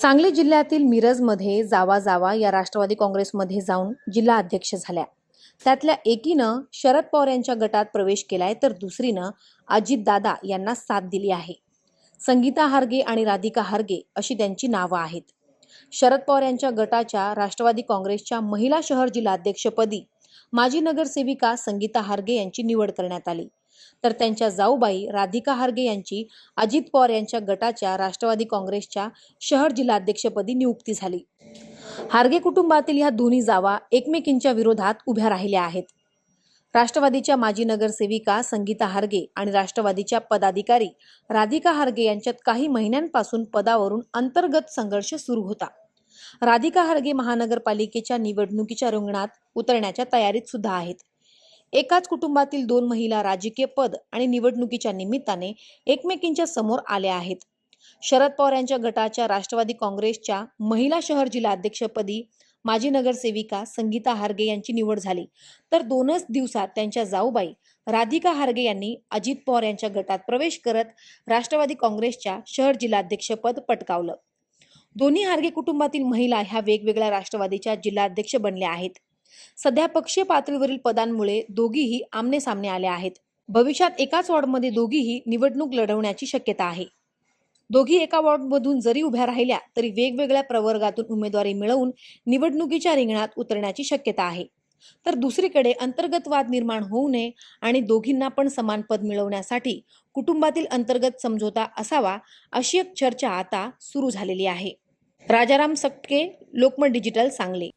सांगली जिल्ह्यातील मिरजमध्ये जावा जावा या राष्ट्रवादी काँग्रेसमध्ये जाऊन जिल्हा अध्यक्ष झाल्या. त्यातल्या एकीनं शरद पवार यांच्या गटात प्रवेश केलाय तर दुसरीनं अजित दादा यांना साथ दिली आहे. संगीता हार्गे आणि राधिका हार्गे अशी त्यांची नावं आहेत. शरद पवार यांच्या गटाच्या राष्ट्रवादी काँग्रेसच्या महिला शहर जिल्हाध्यक्षपदी माजी नगरसेविका संगीता हार्गे यांची निवड करण्यात आली. तर त्यांच्या जाऊबाई राधिका हार्गे यांची अजित पवार यांच्या गटाच्या राष्ट्रवादी काँग्रेसच्या शहर जिल्हाध्यक्षपदी नियुक्ती झाली. हार्गे कुटुंबातील ह्या दोन्ही जावा एकमेकींच्या विरोधात उभ्या राहिल्या आहेत. राष्ट्रवादीच्या माजी नगरसेविका संगीता हार्गे आणि राष्ट्रवादीच्या पदाधिकारी राधिका हार्गे यांच्यात काही महिन्यांपासून पदावरून अंतर्गत संघर्ष सुरू होता. राधिका हार्गे महानगरपालिकेच्या निवडणुकीच्या रिंगणात उतरण्याच्या तयारीत सुद्धा आहेत. एकाच कुटुंबातील दोन महिला राजकीय पद आणि निवडणुकीच्या निमित्ताने एकमेकींच्या समोर आल्या आहेत. शरद पवार यांच्या गटाच्या राष्ट्रवादी काँग्रेसच्या महिला शहर जिल्हाध्यक्षपदी माजी नगरसेविका संगीता हार्गे यांची निवड झाली. तर दोनच दिवसात त्यांच्या जाऊबाई राधिका हार्गे यांनी अजित पवार यांच्या गटात प्रवेश करत राष्ट्रवादी काँग्रेसच्या शहर जिल्हाध्यक्षपद पटकावलं. दोन्ही हार्गे कुटुंबातील महिला ह्या वेगवेगळ्या राष्ट्रवादीच्या जिल्हाध्यक्ष बनल्या आहेत. सध्या पक्षीय पातळीवरील पदांमुळे दोघीही आमने सामने आल्या आहेत. भविष्यात एकाच वॉर्डमध्ये दोघीही निवडणूक लढवण्याची शक्यता आहे. दोघी एका वॉर्डमधून जरी उभ्या राहिल्या तरी वेगवेगळ्या प्रवर्गातून उमेदवारी मिळवून निवडणुकीच्या रिंगणात उतरण्याची शक्यता आहे. तर दुसरीकडे अंतर्गत वाद निर्माण होऊ नये आणि दोघींना पण समान पद मिळवण्यासाठी कुटुंबातील अंतर्गत समझोता असावा अशी एक चर्चा आता सुरू झालेली आहे. राजाराम सटके लोकमत डिजिटल सांगली.